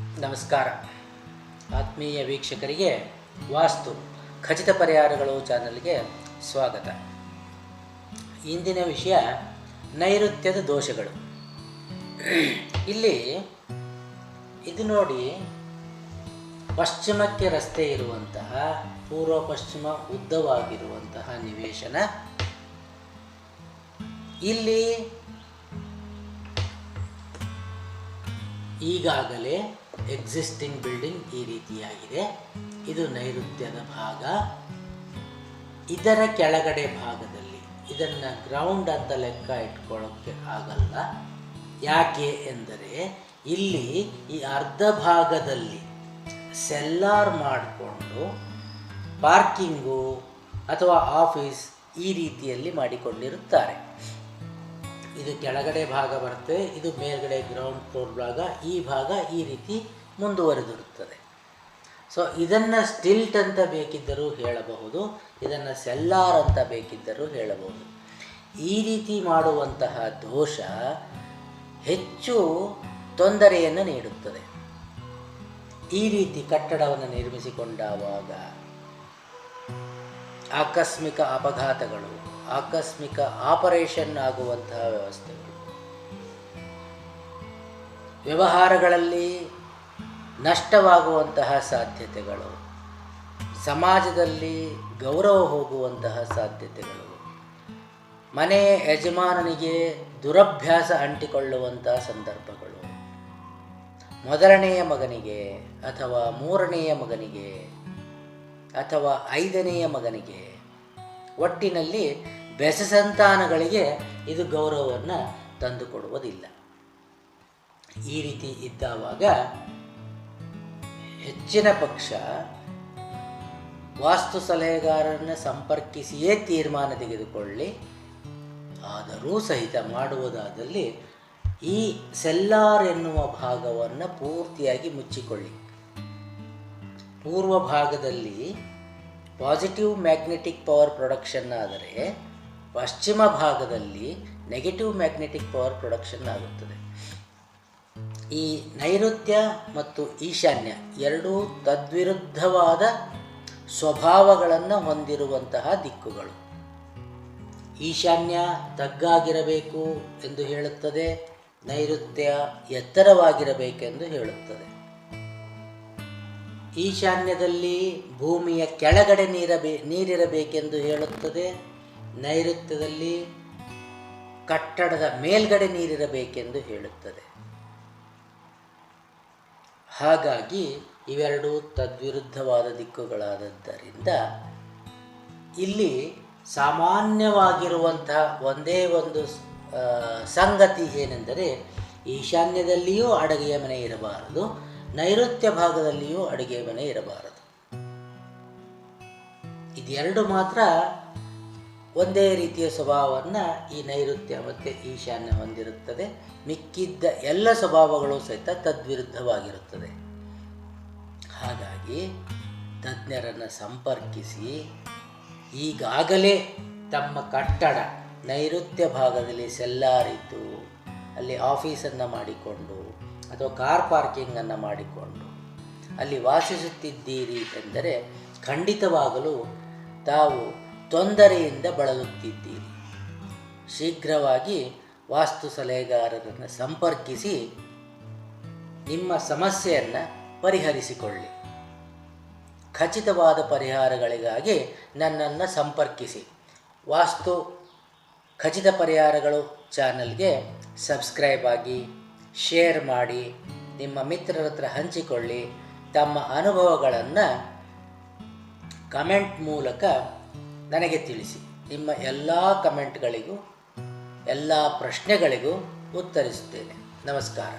ನಮಸ್ಕಾರ. ಆತ್ಮೀಯ ವೀಕ್ಷಕರಿಗೆ ವಾಸ್ತು, ಖಚಿತ ಪರಿಹಾರಗಳು ಚಾನಲ್ಗೆ ಸ್ವಾಗತ. ಇಂದಿನ ವಿಷಯ ನೈಋತ್ಯದ ದೋಷಗಳು. ಇಲ್ಲಿ ಇದು ನೋಡಿ, ಪಶ್ಚಿಮಕ್ಕೆ ರಸ್ತೆ ಇರುವಂತಹ, ಪೂರ್ವ ಪಶ್ಚಿಮ ಉದ್ದವಾಗಿರುವಂತಹ ನಿವೇಶನ. ಇಲ್ಲಿ ಈಗಾಗಲೇ ಎಕ್ಸಿಸ್ಟಿಂಗ್ ಬಿಲ್ಡಿಂಗ್ ಈ ರೀತಿಯಾಗಿದೆ. ಇದು ನೈಋತ್ಯದ ಭಾಗ. ಇದರ ಕೆಳಗಡೆ ಭಾಗದಲ್ಲಿ, ಇದನ್ನು ಗ್ರೌಂಡ್ ಅಂತ ಲೆಕ್ಕ ಇಟ್ಕೊಳ್ಳೋಕ್ಕೆ ಆಗಲ್ಲ. ಯಾಕೆ ಎಂದರೆ, ಇಲ್ಲಿ ಈ ಅರ್ಧ ಭಾಗದಲ್ಲಿ ಸೆಲ್ಲಾರ್ ಮಾಡಿಕೊಂಡು ಪಾರ್ಕಿಂಗು ಅಥವಾ ಆಫೀಸ್ ಈ ರೀತಿಯಲ್ಲಿ ಮಾಡಿಕೊಂಡಿರುತ್ತಾರೆ. ಇದು ಕೆಳಗಡೆ ಭಾಗ ಬರುತ್ತೆ, ಇದು ಮೇಲ್ಗಡೆ ಗ್ರೌಂಡ್ ಫ್ಲೋರ್ ಭಾಗ, ಈ ಭಾಗ ಈ ರೀತಿ ಮುಂದುವರೆದಿರುತ್ತದೆ. ಸೊ ಇದನ್ನು ಸ್ಟಿಲ್ಟ್ ಅಂತ ಬೇಕಿದ್ದರೂ ಹೇಳಬಹುದು, ಇದನ್ನು ಸೆಲ್ಲಾರ್ ಅಂತ ಬೇಕಿದ್ದರೂ ಹೇಳಬಹುದು. ಈ ರೀತಿ ಮಾಡುವಂತಹ ದೋಷ ಹೆಚ್ಚು ತೊಂದರೆಯನ್ನು ನೀಡುತ್ತದೆ. ಈ ರೀತಿ ಕಟ್ಟಡವನ್ನು ನಿರ್ಮಿಸಿಕೊಂಡಾಗ ಆಕಸ್ಮಿಕ ಅಪಘಾತಗಳು ಆಕಸ್ಮಿಕ ಆಪರೇಷನ್ ಆಗುವಂತಹ ವ್ಯವಸ್ಥೆಗಳು ವ್ಯವಹಾರಗಳಲ್ಲಿ ನಷ್ಟವಾಗುವಂತಹ ಸಾಧ್ಯತೆಗಳು, ಸಮಾಜದಲ್ಲಿ ಗೌರವ ಹೋಗುವಂತಹ ಸಾಧ್ಯತೆಗಳು, ಮನೆ ಯಜಮಾನನಿಗೆ ದುರಭ್ಯಾಸ ಅಂಟಿಕೊಳ್ಳುವಂತಹ ಸಂದರ್ಭಗಳು, ಮೊದಲನೆಯ ಮಗನಿಗೆ ಅಥವಾ ಮೂರನೆಯ ಮಗನಿಗೆ ಅಥವಾ ಐದನೆಯ ಮಗನಿಗೆ ಒಟ್ಟಿನಲ್ಲಿ ಬೆಸ ಸಂತಾನಗಳಿಗೆ ಇದು ಗೌರವವನ್ನು ತಂದುಕೊಡುವುದಿಲ್ಲ. ಈ ರೀತಿ ಇದ್ದಾವಾಗ ಹೆಚ್ಚಿನ ಪಕ್ಷ ವಾಸ್ತು ಸಲಹೆಗಾರರನ್ನು ಸಂಪರ್ಕಿಸಿಯೇ ತೀರ್ಮಾನ ತೆಗೆದುಕೊಳ್ಳಿ. ಆದರೂ ಸಹಿತ ಮಾಡುವುದಾದಲ್ಲಿ ಈ ಸೆಲ್ಲಾರ್ ಎನ್ನುವ ಭಾಗವನ್ನು ಪೂರ್ತಿಯಾಗಿ ಮುಚ್ಚಿಕೊಳ್ಳಿ. ಪೂರ್ವ ಭಾಗದಲ್ಲಿ ಪಾಸಿಟಿವ್ ಮ್ಯಾಗ್ನೆಟಿಕ್ ಪವರ್ ಪ್ರೊಡಕ್ಷನ್ ಆದರೆ ಪಶ್ಚಿಮ ಭಾಗದಲ್ಲಿ ನೆಗೆಟಿವ್ ಮ್ಯಾಗ್ನೆಟಿಕ್ ಪವರ್ ಪ್ರೊಡಕ್ಷನ್ ಆಗುತ್ತದೆ. ಈ ನೈಋತ್ಯ ಮತ್ತು ಈಶಾನ್ಯ ಎರಡೂ ತದ್ವಿರುದ್ಧವಾದ ಸ್ವಭಾವಗಳನ್ನು ಹೊಂದಿರುವಂತಹ ದಿಕ್ಕುಗಳು. ಈಶಾನ್ಯ ತಗ್ಗಾಗಿರಬೇಕು ಎಂದು ಹೇಳುತ್ತದೆ, ನೈಋತ್ಯ ಎತ್ತರವಾಗಿರಬೇಕೆಂದು ಹೇಳುತ್ತದೆ. ಈಶಾನ್ಯದಲ್ಲಿ ಭೂಮಿಯ ಕೆಳಗಡೆ ನೀರಬೇ, ನೀರಿರಬೇಕೆಂದು ಹೇಳುತ್ತದೆ. ನೈಋತ್ಯದಲ್ಲಿ ಕಟ್ಟಡದ ಮೇಲ್ಗಡೆ ನೀರಿರಬೇಕೆಂದು ಹೇಳುತ್ತದೆ. ಹಾಗಾಗಿ ಇವೆರಡೂ ತದ್ವಿರುದ್ಧವಾದ ದಿಕ್ಕುಗಳಾದದ್ದರಿಂದ ಇಲ್ಲಿ ಸಾಮಾನ್ಯವಾಗಿರುವಂತಹ ಒಂದೇ ಒಂದು ಸಂಗತಿ ಏನೆಂದರೆ ಈಶಾನ್ಯದಲ್ಲಿಯೂ ಅಡುಗೆಯ ಮನೆ ಇರಬಾರದು. ನೈಋತ್ಯ ಭಾಗದಲ್ಲಿಯೂ ಅಡುಗೆ ಮನೆ ಇರಬಾರದು. ಇದೆರಡು ಮಾತ್ರ ಒಂದೇ ರೀತಿಯ ಸ್ವಭಾವವನ್ನು ಈ ನೈಋತ್ಯ ಮತ್ತು ಈಶಾನ್ಯ ಹೊಂದಿರುತ್ತದೆ. ಮಿಕ್ಕಿದ್ದ ಎಲ್ಲ ಸ್ವಭಾವಗಳು ಸಹಿತ ತದ್ವಿರುದ್ಧವಾಗಿರುತ್ತದೆ. ಹಾಗಾಗಿ ತಜ್ಞರನ್ನು ಸಂಪರ್ಕಿಸಿ ಈಗಾಗಲೇ ತಮ್ಮ ಕಟ್ಟಡ ನೈಋತ್ಯ ಭಾಗದಲ್ಲಿ ಸೆಲ್ಲಾರಿದ್ದು, ಅಲ್ಲಿ ಆಫೀಸನ್ನು ಮಾಡಿಕೊಂಡು ಅಥವಾ ಕಾರ್ ಪಾರ್ಕಿಂಗನ್ನು ಮಾಡಿಕೊಂಡು ಅಲ್ಲಿ ವಾಸಿಸುತ್ತಿದ್ದೀರಿ ಎಂದರೆ ಖಂಡಿತವಾಗಲೂ ತಾವು ತೊಂದರೆಯಿಂದ ಬಳಲುತ್ತಿದ್ದೀರಿ. ಶೀಘ್ರವಾಗಿ ವಾಸ್ತು ಸಲಹೆಗಾರರನ್ನು ಸಂಪರ್ಕಿಸಿ ನಿಮ್ಮ ಸಮಸ್ಯೆಯನ್ನು ಪರಿಹರಿಸಿಕೊಳ್ಳಿ. ಖಚಿತವಾದ ಪರಿಹಾರಗಳಿಗಾಗಿ ನನ್ನನ್ನು ಸಂಪರ್ಕಿಸಿ. ವಾಸ್ತು ಖಚಿತ ಪರಿಹಾರಗಳು ಚಾನಲ್ಗೆ ಸಬ್ಸ್ಕ್ರೈಬ್ ಆಗಿ ಶೇರ್ ಮಾಡಿ, ನಿಮ್ಮ ಮಿತ್ರರ ಹತ್ರ ಹಂಚಿಕೊಳ್ಳಿ, ತಮ್ಮ ಅನುಭವಗಳನ್ನು ಕಮೆಂಟ್ ಮೂಲಕ ನನಗೆ ತಿಳಿಸಿ. ನಿಮ್ಮ ಎಲ್ಲ ಕಮೆಂಟ್ಗಳಿಗೂ ಎಲ್ಲ ಪ್ರಶ್ನೆಗಳಿಗೂ ಉತ್ತರಿಸುತ್ತೇನೆ. ನಮಸ್ಕಾರ.